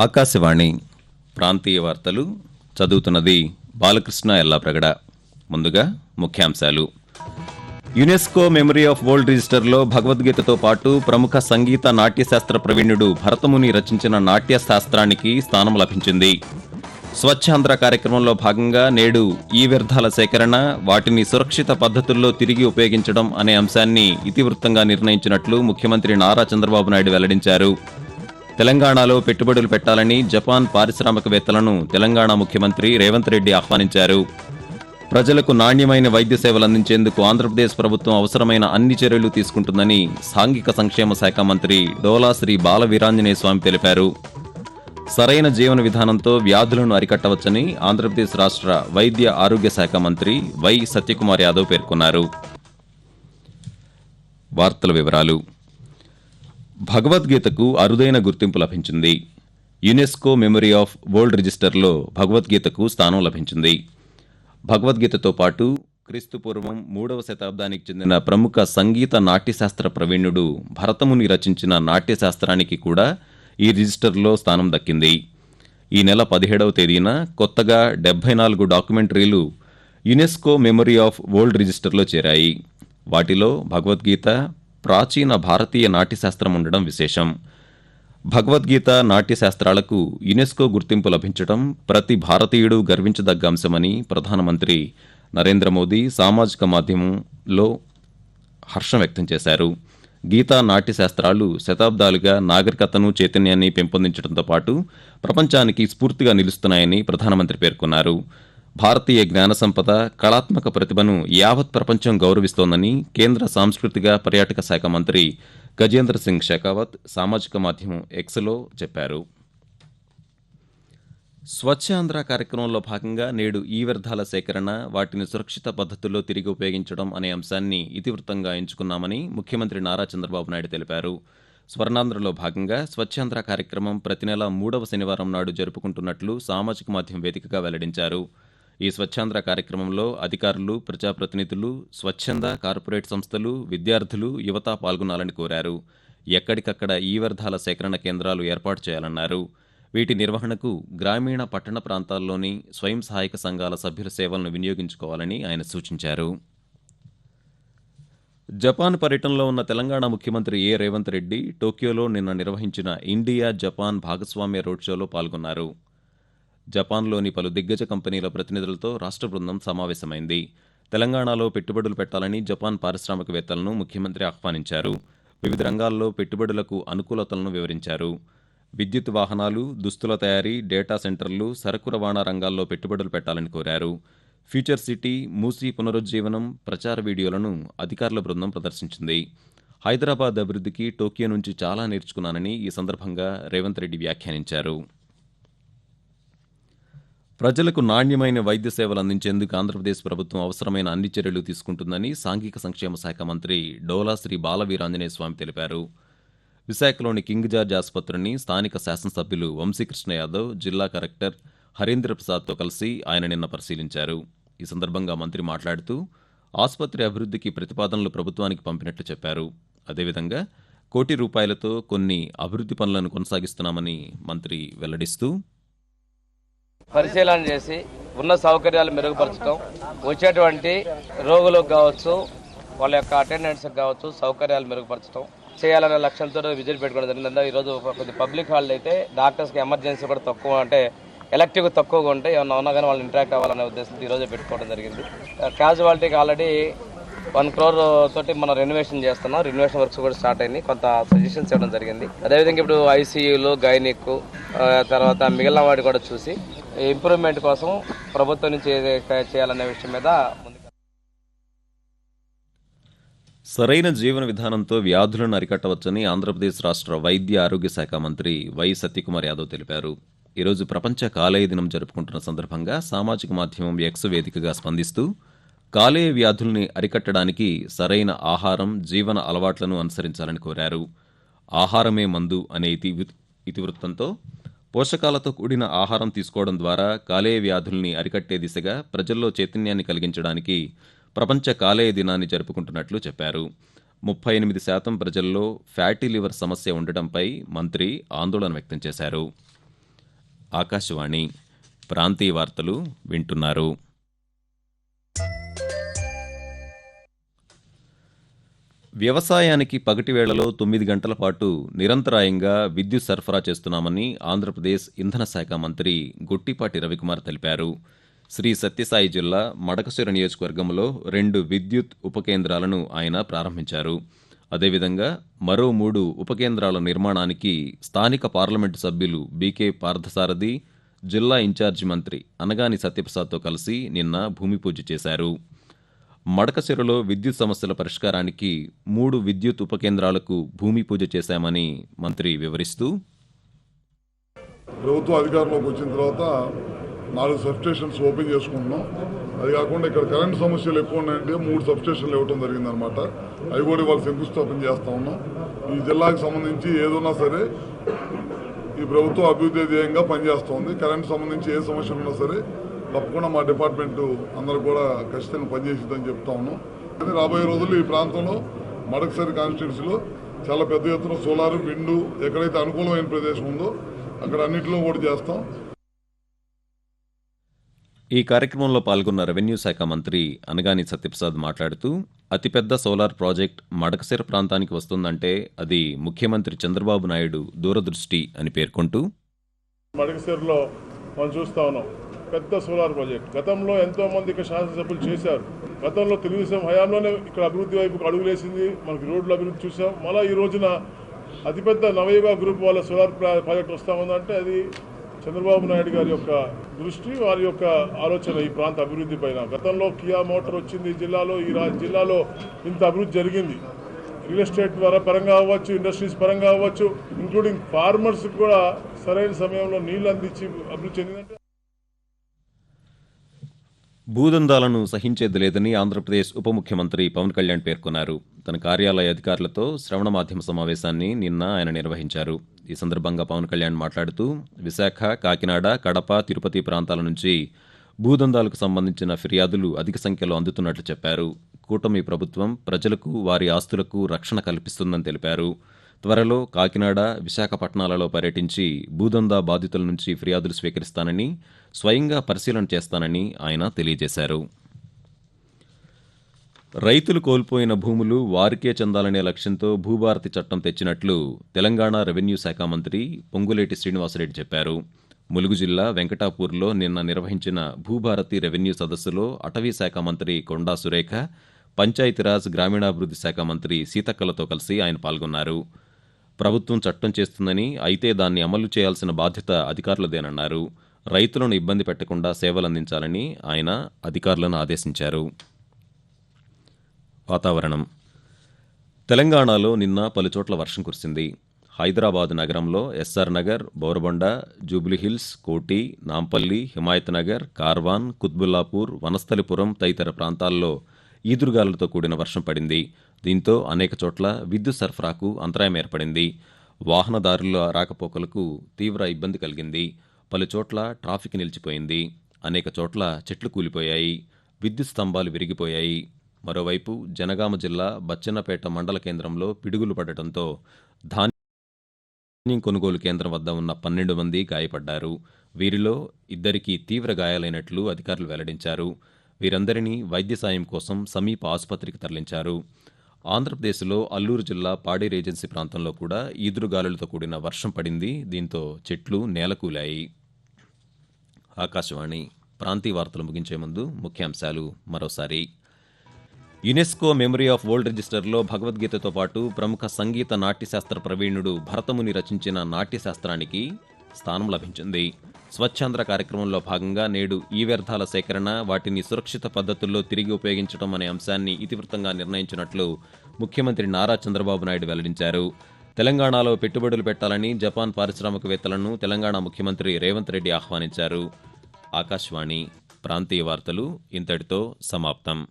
ఆకాశవాణి ప్రాంతీయ వార్తలు చదువుతున్నది బాలకృష్ణ ఎల్లాప్రగడ. ముందుగా ముఖ్యాంశాలు. యునెస్కో మెమరీ ఆఫ్ వరల్డ్ రిజిస్టర్లో భగవద్గీతతో పాటు ప్రముఖ సంగీత నాట్యశాస్త్ర ప్రవీణుడు భరతముని రచించిన నాట్యశాస్త్రానికి స్థానం లభించింది. స్వచ్ఛాంధ్ర కార్యక్రమంలో భాగంగా నేడు ఈ వ్యర్థాల సేకరణ వాటిని సురక్షిత పద్ధతుల్లో తిరిగి ఉపయోగించడం అనే అంశాన్ని ఇతివృత్తంగా నిర్ణయించినట్లు ముఖ్యమంత్రి నారా చంద్రబాబు నాయుడు వెల్లడించారు. తెలంగాణలో పెట్టుబడులు పెట్టాలని జపాన్ పారిశ్రామికవేత్తలను తెలంగాణ ముఖ్యమంత్రి రేవంత్ రెడ్డి ఆహ్వానించారు. ప్రజలకు నాణ్యమైన వైద్య సేవలు అందించేందుకు ఆంధ్రప్రదేశ్ ప్రభుత్వం అవసరమైన అన్ని చర్యలు తీసుకుంటుందని సాంఘిక సంక్షేమ శాఖ మంత్రి డోలా శ్రీ బాల వీరాంజనేయ స్వామి తెలిపారు. సరైన జీవన విధానంతో వ్యాధులను అరికట్టవచ్చని ఆంధ్రప్రదేశ్ రాష్ట్ర వైద్య ఆరోగ్య శాఖ మంత్రి వై సత్యకుమార్ యాదవ్ పేర్కొన్నారు. వార్తల వివరాలు భగవద్గీతకు అరుదైన గుర్తింపు లభించింది. యునెస్కో మెమరీ ఆఫ్ వరల్డ్ రిజిస్టర్లో భగవద్గీతకు స్థానం లభించింది. భగవద్గీతతో పాటు క్రీస్తుపూర్వం మూడవ శతాబ్దానికి చెందిన ప్రముఖ సంగీత నాట్యశాస్త్ర ప్రవీణుడు భరతముని రచించిన నాట్యశాస్త్రానికి కూడా ఈ రిజిస్టర్లో స్థానం దక్కింది. ఈ నెల పదిహేడవ తేదీన కొత్తగా డెబ్బై నాలుగు డాక్యుమెంటరీలు యునెస్కో మెమరీ ఆఫ్ వరల్డ్ రిజిస్టర్లో చేరాయి. వాటిలో భగవద్గీత ప్రాచీన భారతీయ నాట్యశాస్త్రం ఉండడం విశేషం. భగవద్గీత నాట్యశాస్త్రాలకు యునెస్కో గుర్తింపు లభించడం ప్రతి భారతీయుడు గర్వించదగ్గ అంశమని ప్రధానమంత్రి నరేంద్ర మోదీ సామాజిక మాధ్యమంలో హర్షం వ్యక్తం చేశారు. గీతా నాట్యశాస్త్రాలు శతాబ్దాలుగా నాగరికతను చైతన్యాన్ని పెంపొందించడంతో పాటు ప్రపంచానికి స్ఫూర్తిగా నిలుస్తున్నాయని ప్రధానమంత్రి పేర్కొన్నారు. భారతీయ జ్ఞాన సంపద కళాత్మక ప్రతిభను యావత్ ప్రపంచం గౌరవిస్తోందని కేంద్ర సాంస్కృతిక పర్యాటక శాఖ మంత్రి గజేంద్ర సింగ్ షెకావత్ సామాజిక మాధ్యమం ఎక్స్లో చెప్పారు. స్వచ్ఛ ఆంధ్ర కార్యక్రమంలో భాగంగా నేడు ఈ వ్యర్థాల సేకరణ వాటిని సురక్షిత పద్ధతుల్లో తిరిగి ఉపయోగించడం అనే అంశాన్ని ఇతివృత్తంగా ఎంచుకున్నామని ముఖ్యమంత్రి నారా చంద్రబాబు నాయుడు తెలిపారు. స్వర్ణాంధ్రలో భాగంగా స్వచ్ఛాంధ్ర కార్యక్రమం ప్రతి నెల మూడవ శనివారం నాడు జరుపుకుంటున్నట్లు సామాజిక మాధ్యమం వేదికగా వెల్లడించారు. ఈ స్వచ్ఛాంధ్ర కార్యక్రమంలో అధికారులు ప్రజాప్రతినిధులు స్వచ్ఛంద కార్పొరేట్ సంస్థలు విద్యార్థులు యువత పాల్గొనాలని కోరారు. ఎక్కడికక్కడ ఈ వ్యర్థాల సేకరణ కేంద్రాలు ఏర్పాటు చేయాలన్నారు. వీటి నిర్వహణకు గ్రామీణ పట్టణ ప్రాంతాల్లోని స్వయం సహాయక సంఘాల సభ్యుల సేవలను వినియోగించుకోవాలని ఆయన సూచించారు. జపాన్ పర్యటనలో ఉన్న తెలంగాణ ముఖ్యమంత్రి ఏ. రేవంత్ రెడ్డి టోక్యోలో నిన్న నిర్వహించిన ఇండియా జపాన్ భాగస్వామ్య రోడ్ షోలో పాల్గొన్నారు. జపాన్లోని పలు దిగ్గజ కంపెనీల ప్రతినిధులతో రాష్ట్ర బృందం సమావేశమైంది. తెలంగాణలో పెట్టుబడులు పెట్టాలని జపాన్ పారిశ్రామికవేత్తలను ముఖ్యమంత్రి ఆహ్వానించారు. వివిధ రంగాల్లో పెట్టుబడులకు అనుకూలతలను వివరించారు. విద్యుత్ వాహనాలు దుస్తుల తయారీ డేటా సెంటర్లు సరకు రవాణా రంగాల్లో పెట్టుబడులు పెట్టాలని కోరారు. ఫ్యూచర్ సిటీ మూసీ పునరుజ్జీవనం ప్రచార వీడియోలను అధికారుల బృందం ప్రదర్శించింది. హైదరాబాద్ అభివృద్ధికి టోక్యో నుంచి చాలా నేర్చుకున్నానని ఈ సందర్భంగా రేవంత్ రెడ్డి వ్యాఖ్యానించారు. ప్రజలకు నాణ్యమైన వైద్య సేవలు అందించేందుకు ఆంధ్రప్రదేశ్ ప్రభుత్వం అవసరమైన అన్ని చర్యలు తీసుకుంటుందని సాంఘిక సంక్షేమ శాఖ మంత్రి డోలా శ్రీ బాలవీరాంజనేయ స్వామి తెలిపారు. విశాఖలోని కింగ్ జార్జ్ ఆసుపత్రిని స్థానిక శాసనసభ్యులు వంశీకృష్ణ యాదవ్ జిల్లా కలెక్టర్ హరీంద్ర ప్రసాద్తో కలిసి ఆయన నిన్న పరిశీలించారు. ఈ సందర్భంగా మంత్రి మాట్లాడుతూ ఆసుపత్రి అభివృద్ధికి ప్రతిపాదనలు ప్రభుత్వానికి పంపినట్లు చెప్పారు. అదేవిధంగా కోటి రూపాయలతో కొన్ని అభివృద్ధి పనులను కొనసాగిస్తున్నామని మంత్రి వెల్లడిస్తూ పరిశీలన చేసి ఉన్న సౌకర్యాలు మెరుగుపరచడం వచ్చేటువంటి రోగులకు కావచ్చు వాళ్ళ యొక్క అటెండెన్స్కి కావచ్చు సౌకర్యాలు మెరుగుపరచడం చేయాలనే లక్ష్యంతో విజిట్ పెట్టుకోవడం జరిగింది. ఈరోజు కొద్ది పబ్లిక్ హాల్ అయితే డాక్టర్స్కి ఎమర్జెన్సీ కూడా తక్కువ అంటే ఎలక్టివ్ తక్కువగా ఉంటే ఏమన్నా ఉన్నా కానీ వాళ్ళు ఇంటరాక్ట్ అవ్వాలనే ఉద్దేశంతో ఈరోజు పెట్టుకోవడం జరిగింది. క్యాజువాలిటీకి ఆల్రెడీ వన్ క్రోర్ తోటి మనం రెనోవేషన్ చేస్తున్నాం. రెనోవేషన్ వర్క్స్ కూడా స్టార్ట్ అయింది కొంత సజెషన్స్ ఇవ్వడం జరిగింది. అదేవిధంగా ఇప్పుడు ఐసీయూలు గైనిక్ తర్వాత మిగిలిన వాటి కూడా చూసి ఇంప్రూవ్మెంట్ కోసం ప్రభుత్వం నుంచి చేయాలనే విషయం మీద సరైన జీవన విధానంతో వ్యాధులను అరికట్టవచ్చని ఆంధ్రప్రదేశ్ రాష్ట్ర వైద్య ఆరోగ్య శాఖ మంత్రి వై సత్యకుమార్ యాదవ్ తెలిపారు. ఈరోజు ప్రపంచ కాలేయ దినం జరుపుకుంటున్న సందర్భంగా సామాజిక మాధ్యమం ఎక్స్ వేదికగా స్పందిస్తూ కాలేయ వ్యాధుల్ని అరికట్టడానికి సరైన ఆహారం జీవన అలవాట్లను అనుసరించాలని కోరారు. ఆహారమే మందు అనే ఇతి ఇతివృత్తంతో పోషకాలతో కూడిన ఆహారం తీసుకోవడం ద్వారా కాలేయ వ్యాధుల్ని అరికట్టే దిశగా ప్రజల్లో చైతన్యాన్ని కలిగించడానికి ప్రపంచ కాలేయ దినాన్ని జరుపుకుంటున్నట్లు చెప్పారు. ముప్పై ఎనిమిది శాతం ప్రజల్లో ఫ్యాటీ లివర్ సమస్య ఉండటంపై మంత్రి ఆందోళన వ్యక్తం చేశారు. ఆకాశవాణి ప్రాంతీయ వార్తలు వింటున్నారు. వ్యవసాయానికి పగటి వేళలో తొమ్మిది గంటల పాటు నిరంతరాయంగా విద్యుత్ సరఫరా చేస్తున్నామని ఆంధ్రప్రదేశ్ ఇంధన శాఖ మంత్రి గొట్టిపాటి రవికుమార్ తెలిపారు. శ్రీ సత్యసాయి జిల్లా మడకశిర నియోజకవర్గంలో రెండు విద్యుత్ ఉపకేంద్రాలను ఆయన ప్రారంభించారు. అదేవిధంగా మరో మూడు ఉపకేంద్రాల నిర్మాణానికి స్థానిక పార్లమెంటు సభ్యులు బీకే పార్థసారథి జిల్లా ఇన్ఛార్జి మంత్రి అనగాని సత్యప్రసాద్తో కలిసి నిన్న భూమి పూజ చేశారు. మడకశిరలో విద్యుత్ సమస్యల పరిష్కారానికి మూడు విద్యుత్ ఉపకేంద్రాలకు భూమి పూజ చేశామని మంత్రి వివరిస్తూ ప్రభుత్వం అధికారంలోకి వచ్చిన తర్వాత నాలుగు సబ్స్టేషన్స్ ఓపెన్ చేసుకుంటున్నాం. అది కాకుండా ఇక్కడ కరెంట్ సమస్యలు ఎక్కువ ఉన్నాయంటే మూడు సబ్స్టేషన్లు ఇవ్వడం జరిగిందనమాట అవి కూడా వాళ్ళు శంకుస్థాపన చేస్తూ ఉన్నాం. ఈ జిల్లాకు సంబంధించి ఏదన్నా సరే ఈ ప్రభుత్వం అభివృద్ధి ధ్యేయంగా పనిచేస్తోంది కరెంట్ సంబంధించి ఏ సమస్యలు ఉన్నా సరే తప్పకుండా మా డిపార్ట్మెంట్ అందరూ కూడా ఖచ్చితంగా పనిచేసిద్దని చెప్తా ఉన్నాం. కానీ రాబోయే రోజుల్లో ఈ ప్రాంతంలో మడకసరి కాన్స్టిట్యున్సీలో చాలా పెద్ద ఎత్తున సోలార్ విండు ఎక్కడైతే అనుకూలమైన ప్రదేశం ఉందో అక్కడ అన్నింటిలో కూడా చేస్తాం. ఈ కార్యక్రమంలో పాల్గొన్న రెవెన్యూ శాఖ మంత్రి అనగాని సత్యప్రసాద్ మాట్లాడుతూ అతిపెద్ద సోలార్ ప్రాజెక్ట్ మడకశిర ప్రాంతానికి వస్తుందంటే అది ముఖ్యమంత్రి చంద్రబాబు నాయుడు దూరదృష్టి అని పేర్కొంటూ మడకసిరిలో మనం చూస్తా ఉన్నాం. పెద్ద సోలార్ ప్రాజెక్ట్. గతంలో ఎంతో మంది ఇక్కడ శాసనసభ్యులు చేశారు. గతంలో తెలుగుదేశం హయాంలోనే ఇక్కడ అభివృద్ధి వైపుకు అడుగులేసింది. మనకి రోడ్ల అభివృద్ధి చూసాం. మళ్ళీ ఈ రోజున అతిపెద్ద నవయుగ గ్రూప్ వాళ్ళ సోలార్ ప్రా- ప్రాజెక్ట్ వస్తూ ఉందంటే అది చంద్రబాబు నాయుడు గారి యొక్క దృష్టి వారి యొక్క ఆలోచన ఈ ప్రాంత అభివృద్ధి పైన. గతంలో కియా మోటార్ వచ్చింది జిల్లాలో ఈ జిల్లాలో ఇంత అభివృద్ధి జరిగింది. రియల్ ఎస్టేట్ ద్వారా పరంగా అవ్వచ్చు ఇండస్ట్రీస్ పరంగా అవ్వచ్చు ఇంక్లూడింగ్ ఫార్మర్స్ కూడా సరైన సమయంలో నీళ్ళు అందించి అభివృద్ధి చెందిందంటే భూదందాలను సహించేది లేదని ఆంధ్రప్రదేశ్ ఉప ముఖ్యమంత్రి పవన్ కళ్యాణ్ పేర్కొన్నారు. తన కార్యాలయ అధికారులతో శ్రవణ మాధ్యమ సమావేశాన్ని నిన్న ఆయన నిర్వహించారు. ఈ సందర్భంగా పవన్ కళ్యాణ్ మాట్లాడుతూ విశాఖ కాకినాడ కడప తిరుపతి ప్రాంతాల నుంచి భూదందాలకు సంబంధించిన ఫిర్యాదులు అధిక సంఖ్యలో అందుతున్నట్లు చెప్పారు. కూటమి ప్రభుత్వం ప్రజలకు వారి ఆస్తులకు రక్షణ కల్పిస్తుందని తెలిపారు. త్వరలో కాకినాడ విశాఖపట్నాలలో పర్యటించి భూదందా బాధితుల నుంచి ఫిర్యాదులు స్వీకరిస్తానని స్వయంగా పరిశీలన చేస్తానని ఆయన తెలియజేశారు. రైతులు కోల్పోయిన భూములు వారికే చెందాలనే లక్ష్యంతో భూభారతి చట్టం తెచ్చినట్లు తెలంగాణ రెవెన్యూ శాఖ మంత్రి పొంగులేటి శ్రీనివాసరెడ్డి చెప్పారు. ములుగు జిల్లా వెంకటాపూర్లో నిన్న నిర్వహించిన భూభారతి రెవెన్యూ సదస్సులో అటవీ శాఖ మంత్రి కొండా సురేఖ పంచాయతీరాజ్ గ్రామీణాభివృద్ధి శాఖ మంత్రి సీతక్కలతో కలిసి ఆయన పాల్గొన్నారు. ప్రభుత్వం చట్టం చేస్తుందని అయితే దాన్ని అమలు చేయాల్సిన బాధ్యత అధికారులదేనన్నారు. రైతులను ఇబ్బంది పెట్టకుండా సేవలందించాలని ఆయన అధికారులను ఆదేశించారు. వాతావరణం. తెలంగాణలో నిన్న పలుచోట్ల వర్షం కురిసింది. హైదరాబాద్ నగరంలో ఎస్ఆర్ నగర్ బోరబండ జూబ్లీహిల్స్ కోటి నాంపల్లి హిమాయత్ నగర్ కార్వాన్ కుత్బుల్లాపూర్ వనస్థలిపురం తదితర ప్రాంతాల్లో ఈదురుగాలులతో కూడిన వర్షం పడింది. దీంతో అనేక చోట్ల విద్యుత్ సరఫరాకు అంతరాయం ఏర్పడింది. వాహనదారుల రాకపోకలకు తీవ్ర ఇబ్బంది కలిగింది. పలుచోట్ల ట్రాఫిక్ నిలిచిపోయింది. అనేక చోట్ల చెట్లు కూలిపోయాయి. విద్యుత్ స్తంభాలు విరిగిపోయాయి. మరోవైపు జనగామ జిల్లా బచ్చన్నపేట మండల కేంద్రంలో పిడుగులు పడటంతో ధాన్యం కొనుగోలు కేంద్రం వద్ద ఉన్న పన్నెండు మంది గాయపడ్డారు. వీరిలో ఇద్దరికీ తీవ్ర గాయాలైనట్లు అధికారులు వెల్లడించారు. వీరందరినీ వైద్య సాయం కోసం సమీప ఆసుపత్రికి తరలించారు. ఆంధ్రప్రదేశ్లో అల్లూరు జిల్లా పాడేరు ఏజెన్సీ ప్రాంతంలో కూడా ఈదురుగాలులతో కూడిన వర్షం పడింది. దీంతో చెట్లు నేలకూలాయి. ఆకాశవాణి ప్రాంతీయ వార్తలు ముగించే ముందు ముఖ్యాంశాలు మరోసారి. యునెస్కో మెమరీ ఆఫ్ వరల్డ్ రిజిస్టర్లో భగవద్గీతతో పాటు ప్రముఖ సంగీత నాట్యశాస్త్ర ప్రవీణుడు భరతముని రచించిన నాట్యశాస్త్రానికి స్థానం లభించింది. స్వచ్ఛాంధ్ర కార్యక్రమంలో భాగంగా నేడు ఈ వ్యర్థాల సేకరణ వాటిని సురక్షిత పద్ధతుల్లో తిరిగి ఉపయోగించడం అనే అంశాన్ని ఇతివృత్తంగా నిర్ణయించినట్లు ముఖ్యమంత్రి నారా చంద్రబాబు నాయుడు వెల్లడించారు. తెలంగాణలో పెట్టుబడులు పెట్టాలని జపాన్ పారిశ్రామికవేత్తలను తెలంగాణ ముఖ్యమంత్రి రేవంత్ రెడ్డి ఆహ్వానించారు. ఆకాశవాణి ప్రాంతీయ వార్తలు ఇంతటితో సమాప్తం.